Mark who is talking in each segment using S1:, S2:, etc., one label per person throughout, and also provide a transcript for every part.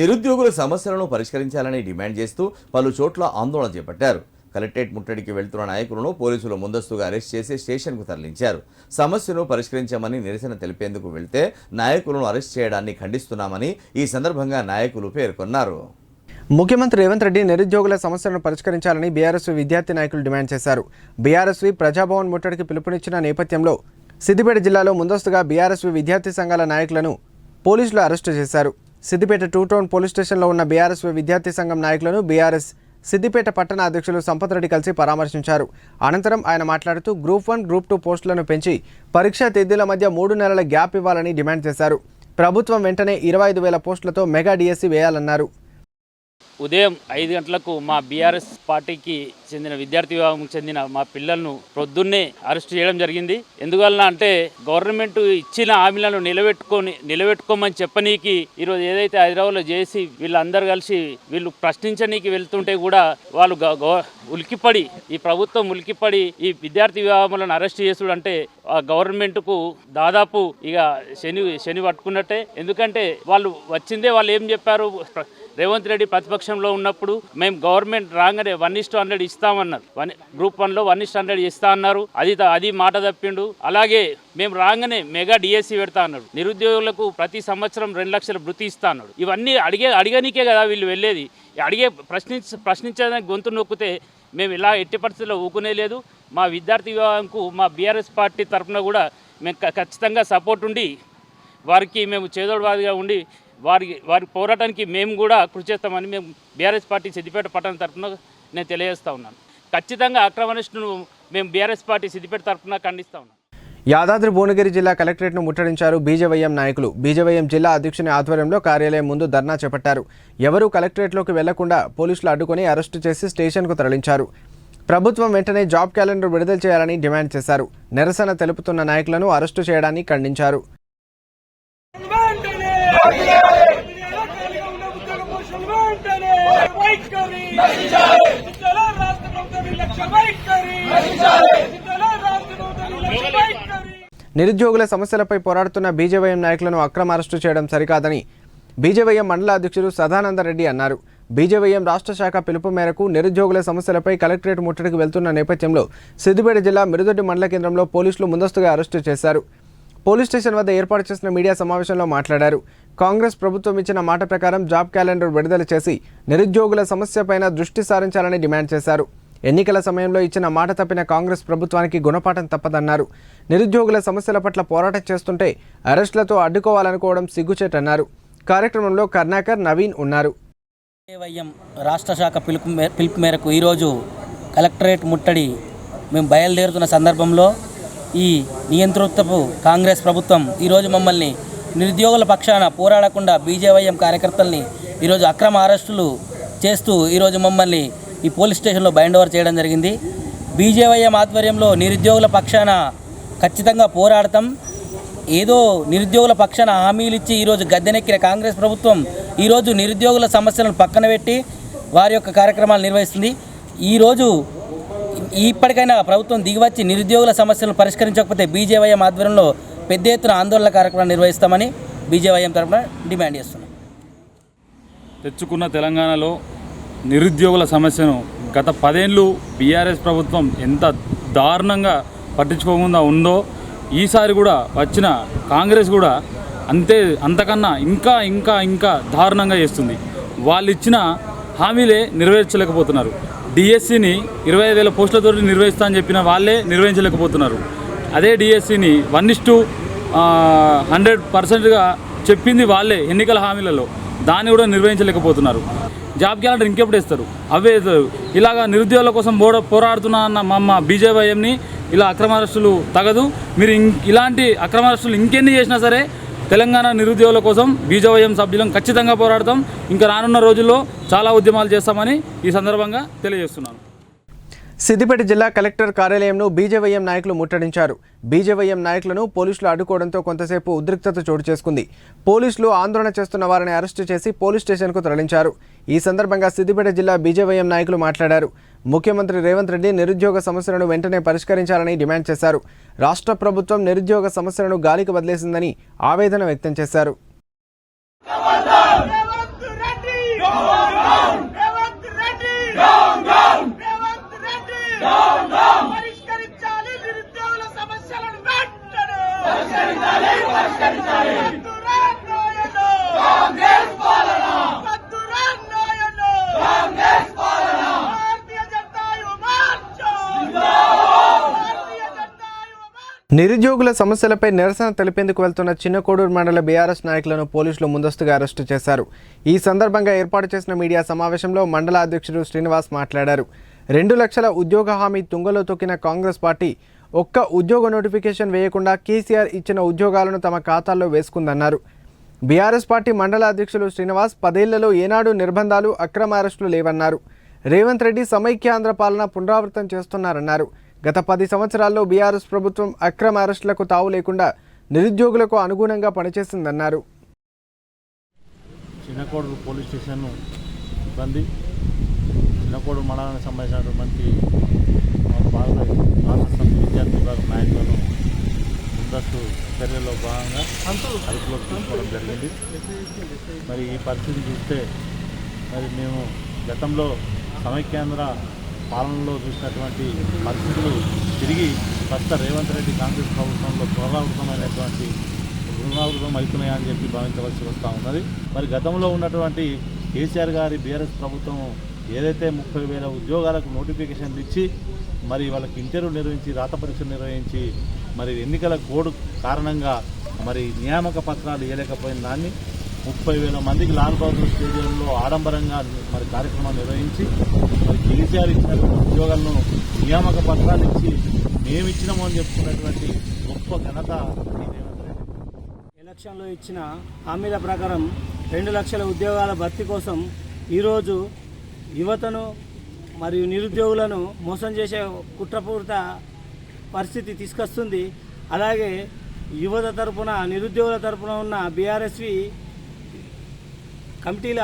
S1: నిరుద్యోగుల సమస్యలను పరిష్కరించాలని డిమాండ్ చేస్తూ పలు చోట్ల ఆందోళన చేపట్టారు. కలెక్టరేట్ ముట్టడికి వెళ్తున్న నాయకులను పోలీసులు ముందస్తుగా అరెస్ట్ చేసి స్టేషన్కు తరలించారు. సమస్యను పరిష్కరించామని నిరసన తెలిపేందుకు వెళ్తే నాయకులను అరెస్ట్ చేయడాన్ని ఖండిస్తున్నామని ఈ సందర్భంగా నాయకులు పేర్కొన్నారు.
S2: ముఖ్యమంత్రి రేవంత్ రెడ్డి నిరుద్యోగుల సమస్యలను పరిష్కరించాలని బీఆర్ఎస్ విద్యార్థి నాయకులు డిమాండ్ చేశారు. బీఆర్ఎస్వి ప్రజాభవన్ ముట్టడికి పిలుపునిచ్చిన నేపథ్యంలో సిద్దిపేట జిల్లాలో ముందస్తుగా బీఆర్ఎస్వి విద్యార్థి సంఘాల నాయకులను పోలీసులు అరెస్టు చేశారు. సిద్దిపేట టూ టౌన్ పోలీస్ స్టేషన్లో ఉన్న బీఆర్ఎస్ విద్యార్థి సంఘం నాయకులను బీఆర్ఎస్ సిద్దిపేట పట్టణ అధ్యక్షులు సంపత్ రెడ్డి కలిసి పరామర్శించారు. అనంతరం ఆయన మాట్లాడుతూ గ్రూప్ వన్ గ్రూప్ టూ పోస్టులను పెంచి పరీక్షా తేదీల మధ్య మూడు నెలల గ్యాప్ ఇవ్వాలని డిమాండ్ చేశారు. ప్రభుత్వం వెంటనే ఇరవై ఐదు వేల పోస్టులతో మెగా డిఎస్సి వేయాలన్నారు.
S3: ఉదయం ఐదు గంటలకు మా బీఆర్ఎస్ పార్టీకి చెందిన విద్యార్థి విభాగం చెందిన మా పిల్లలను ప్రొద్దున్నే అరెస్ట్ చేయడం జరిగింది. ఎందువలన అంటే గవర్నమెంట్ ఇచ్చిన హామీలను నిలబెట్టుకొని నిలబెట్టుకోమని చెప్పనీకి ఈరోజు ఏదైతే హైదరాబాద్లో చేసి వీళ్ళందరూ కలిసి వీళ్ళు ప్రశ్నించనీకి వెళ్తుంటే కూడా వాళ్ళు ఉలికిపడి ఈ ప్రభుత్వం ఉలికిపడి ఈ విద్యార్థి విభాగములను అరెస్ట్ చేసుడు అంటే ఆ గవర్నమెంట్కు దాదాపు ఇక శని శని పట్టుకున్నట్టే. ఎందుకంటే వాళ్ళు వచ్చిందే వాళ్ళు ఏం చెప్పారు? రేవంత్ రెడ్డి ప్రతిపక్షంలో ఉన్నప్పుడు మేము గవర్నమెంట్ రాగానే వన్ ఇస్ట్ హండ్రెడ్ ఇస్తామన్నారు. వన్ గ్రూప్ వన్లో వన్ ఇస్ హండ్రెడ్ ఇస్తా అన్నారు. అది అది మాట తప్పిండు. అలాగే మేము రాగానే మెగా డిఎస్సి పెడతా అన్నాడు నిరుద్యోగులకు ప్రతి సంవత్సరం రెండు లక్షల వృత్తి ఇస్తా అన్నాడు. ఇవన్నీ అడిగే అడిగనికే కదా వీళ్ళు వెళ్ళేది. అడిగే ప్రశ్నించ ప్రశ్నించడానికి గొంతు నొక్కితే మేము ఇలా ఎట్టి పరిస్థితుల్లో ఊకునే లేదు. మా విద్యార్థి విభాగంకు మా బీఆర్ఎస్ పార్టీ తరఫున కూడా మేము ఖచ్చితంగా సపోర్ట్ ఉండి వారికి మేము చేదోడువాదిగా ఉండి వారి వారి పోరాటానికి మేము కూడా కృషి చేస్తామని మేము బీఆర్ఎస్ పార్టీ సిద్దిపేట పట్టణ తరఫున నేను తెలియజేస్తా ఉన్నాను. ఖచ్చితంగా అక్రమనిస్టును మేము బీఆర్ఎస్ పార్టీ సిద్దిపేట తరఫున ఖండిస్తా ఉన్నాం.
S2: యాదాద్రి భువనగిరి జిల్లా కలెక్టరేట్ను ముట్టడించారు బీజేవైఎం నాయకులు. బీజేవైఎం జిల్లా అధ్యక్షుని ఆధ్వర్యంలో కార్యాలయం ముందు ధర్నా చేపట్టారు. ఎవరూ కలెక్టరేట్లోకి వెళ్ళకుండా పోలీసులు అడ్డుకొని అరెస్టు చేసి స్టేషన్కు తరలించారు. ప్రభుత్వం వెంటనే జాబ్ క్యాలెండర్ విడుదల చేయాలని డిమాండ్ చేశారు. నిరసన తెలుపుతున్న నాయకులను అరెస్టు చేయడాన్ని ఖండించారు
S4: వెంటనే ఖాళీగా ఉన్న ఉద్యోగ పోస్టులు వెంటనే వైఖరి విద్యలో రాష్ట్ర ప్రభుత్వ నిర్లక్ష్య వైఖరి విద్యలో రాష్ట్ర ప్రభుత్వ నిర్లక్ష్య వైఖరి
S2: నిరుద్యోగుల సమస్యలపై పోరాడుతున్న బీజేవైఎం నాయకులను అక్రమ అరెస్టు చేయడం సరికాదని బీజేవైఎం మండల అధ్యక్షుడు సదానందరెడ్డి అన్నారు. బీజేవైఎం రాష్ట్ర శాఖ పిలుపు మేరకు నిరుద్యోగుల సమస్యలపై కలెక్టరేట్ ముట్టడికి వెళ్తున్న నేపథ్యంలో సిద్దిపేట జిల్లా మిరుదొడ్డి మండల కేంద్రంలో పోలీసులు ముందస్తుగా అరెస్టు చేశారు. పోలీస్ స్టేషన్ వద్ద ఏర్పాటు చేసిన మీడియా సమావేశంలో మాట్లాడారు. కాంగ్రెస్ ప్రభుత్వం ఇచ్చిన మాట ప్రకారం జాబ్ క్యాలెండర్ విడుదల చేసి నిరుద్యోగుల సమస్యపైన దృష్టి సారించాలని డిమాండ్ చేశారు. ఎన్నికల సమయంలో ఇచ్చిన మాట తప్పిన కాంగ్రెస్ ప్రభుత్వానికి గుణపాఠం తప్పదన్నారు. నిరుద్యోగుల సమస్యల పట్ల పోరాటం చేస్తుంటే అరెస్టులతో అడ్డుకోవాలనుకోవడం సిగ్గుచేటన్నారు. కార్యక్రమంలో కర్ణాకర్ నవీన్ ఉన్నారు.
S5: రాష్ట్ర శాఖ పిలుపు మే పిలుపు మేరకు ఈరోజు కలెక్టరేట్ ముట్టడి మేము బయలుదేరుతున్న సందర్భంలో ఈ నియంతృత్వపు కాంగ్రెస్ ప్రభుత్వం ఈరోజు మమ్మల్ని నిరుద్యోగుల పక్షాన పోరాడకుండా బీజేవైఎం కార్యకర్తల్ని ఈరోజు అక్రమ అరెస్టులు చేస్తూ ఈరోజు మమ్మల్ని ఈ పోలీస్ స్టేషన్లో బైండ్ ఓవర్ చేయడం జరిగింది. బీజేవైఎం ఆధ్వర్యంలో నిరుద్యోగుల పక్షాన ఖచ్చితంగా పోరాడతాం. ఏదో నిరుద్యోగుల పక్షాన హామీలు ఇచ్చి ఈరోజు గద్దెనెక్కిన కాంగ్రెస్ ప్రభుత్వం ఈరోజు నిరుద్యోగుల సమస్యలను పక్కన పెట్టి వారి యొక్క కార్యక్రమాలు నిర్వహిస్తుంది. ఈరోజు ఇప్పటికైనా ప్రభుత్వం దిగివచ్చి నిరుద్యోగుల సమస్యలను పరిష్కరించకపోతే బీజేవైఎం ఆధ్వర్యంలో పెద్ద ఎత్తున ఆందోళన కార్యక్రమాలు నిర్వహిస్తామని బీజేవైఎం తరఫున డిమాండ్ చేస్తున్నాం.
S6: తెచ్చుకున్న తెలంగాణలో నిరుద్యోగుల సమస్యను గత పదేళ్ళు బీఆర్ఎస్ ప్రభుత్వం ఎంత దారుణంగా పట్టించుకోకుండా ఉందో ఈసారి కూడా వచ్చిన కాంగ్రెస్ కూడా అంతే అంతకన్నా ఇంకా ఇంకా ఇంకా దారుణంగా చేస్తుంది. వాళ్ళు ఇచ్చిన హామీలే నెరవేర్చలేకపోతున్నారు. డిఎస్సిని ఇరవై ఐదు వేల పోస్టులతో నిర్వహిస్తా అని చెప్పిన వాళ్ళే నిర్వహించలేకపోతున్నారు. అదే డిఎస్సిని వన్ ఇస్ టు హండ్రెడ్ పర్సెంట్గా చెప్పింది వాళ్ళే ఎన్నికల హామీలలో. దాన్ని కూడా నిర్వహించలేకపోతున్నారు. జాబ్ క్యాలెండర్ ఇంకెప్పుడు ఇస్తారు? అవే ఇలాగా నిరుద్యోగుల కోసం బోడ పోరాడుతున్నా అన్న మా అమ్మ బీజేవైఎంని ఇలా అక్రమ అరెస్టులు తగదు. మీరు ఇం- ఇలాంటి అక్రమ అరెస్టులు ఇంకెన్ని చేసినా సరే తెలంగాణ నిరుద్యోగుల కోసం బీజేవైఎం సభ్యులం ఖచ్చితంగా పోరాడతాం. ఇంకా రానున్న రోజుల్లో చాలా ఉద్యమాలు చేస్తామని ఈ సందర్భంగా తెలియజేస్తున్నాను.
S2: సిద్దిపేట జిల్లా కలెక్టర్ కార్యాలయంను బీజేవైఎం నాయకులు ముట్టడించారు. బీజేవైఎం నాయకులను పోలీసులు అడ్డుకోవడంతో కొంతసేపు ఉద్రిక్తత చోటు చేసుకుంది. పోలీసులు ఆందోళన చేస్తున్న వారిని అరెస్టు చేసి పోలీస్ స్టేషన్కు తరలించారు. ఈ సందర్భంగా సిద్దిపేట జిల్లా బీజేవైఎం నాయకులు మాట్లాడారు. ముఖ్యమంత్రి రేవంత్ రెడ్డి నిరుద్యోగ సమస్యలను వెంటనే పరిష్కరించాలని డిమాండ్ చేశారు. రాష్ట్ర ప్రభుత్వం నిరుద్యోగ సమస్యలను గాలికి వదిలేసిందని ఆవేదన వ్యక్తం చేశారు. నిరుద్యోగుల సమస్యలపై నిరసన తెలిపేందుకు వెళ్తున్న చిన్నకోడూరు మండల బీఆర్ఎస్ నాయకులను పోలీసులు ముందస్తుగా అరెస్టు చేశారు. ఈ సందర్భంగా ఏర్పాటు చేసిన మీడియా సమావేశంలో మండల అధ్యక్షుడు శ్రీనివాస్ మాట్లాడారు. రెండు లక్షల ఉద్యోగ హామీ తుంగలో తొక్కిన కాంగ్రెస్ పార్టీ ఒక్క ఉద్యోగ నోటిఫికేషన్ వేయకుండా కేసీఆర్ ఇచ్చిన ఉద్యోగాలను తమ ఖాతాల్లో వేసుకుందన్నారు. బీఆర్ఎస్ పార్టీ మండల అధ్యక్షులు శ్రీనివాస్ పదేళ్ళలో ఏనాడు నిర్బంధాలు అక్రమ అరెస్టులు లేవన్నారు. రేవంత్ రెడ్డి సమైక్యాంధ్ర పాలన పునరావృతం చేస్తున్నారన్నారు. గత పది సంవత్సరాల్లో బీఆర్ఎస్ ప్రభుత్వం అక్రమ అరెస్టులకు తావు లేకుండా నిరుద్యోగులకు అనుగుణంగా పనిచేసిందన్నారు
S7: చిన్నకోడూరు పోలీస్ స్టేషన్ ఇబ్బంది. చిన్నకోడు మండలానికి సంబంధించినటువంటి మా రాష్ట్ర విద్యార్థి విభాగం నాయకులను ముందస్తు చర్యలో భాగంగా అదుపులోకి తీసుకోవడం జరిగింది. మరి ఈ పరిస్థితి చూస్తే మరి మేము గతంలో సమైక్యాంధ్ర పాలనలో చూసినటువంటి పరిస్థితులు తిరిగి ప్రస్తుత రేవంత్ రెడ్డి కాంగ్రెస్ ప్రభుత్వంలో పునరావృతమైనటువంటి పునరావృతం అవుతున్నాయని చెప్పి భావించవలసి వస్తూ ఉన్నది. మరి గతంలో ఉన్నటువంటి కేసీఆర్ గారి బీఆర్ఎస్ ప్రభుత్వం ఏదైతే ముప్పై వేల ఉద్యోగాలకు నోటిఫికేషన్లు ఇచ్చి మరి వాళ్ళకి ఇంటర్వ్యూ నిర్వహించి రాత పరీక్షలు నిర్వహించి మరి ఎన్నికల కోడ్ కారణంగా మరి నియామక పత్రాలు ఇవ్వలేకపోయిన దాన్ని ముప్పై వేల మందికి లాల్ బహదూర్ స్టేడియంలో ఆడంబరంగా మరి కార్యక్రమాలు నిర్వహించి కేసీఆర్ ఇచ్చినటువంటి ఉద్యోగాలను నియామక పత్రాలు ఇచ్చి మేము ఇచ్చినాము అని చెప్పుకున్నటువంటి గొప్ప ఘనత
S8: ఎలక్షన్లో ఇచ్చిన హామీల ప్రకారం రెండు లక్షల ఉద్యోగాల భర్తీ కోసం ఈరోజు యువతను మరియు నిరుద్యోగులను మోసం చేసే కుట్రపూరిత పరిస్థితి తీసుకొస్తుంది. అలాగే యువత తరపున నిరుద్యోగుల తరపున ఉన్న బీఆర్ఎస్వి కమిటీల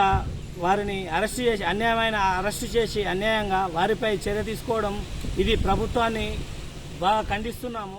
S8: వారిని అరెస్ట్ చేసి అన్యాయమైన అరెస్ట్ చేసి అన్యాయంగా వారిపై చర్య తీసుకోవడం ఇది ప్రభుత్వాన్ని బాగా ఖండిస్తున్నాము.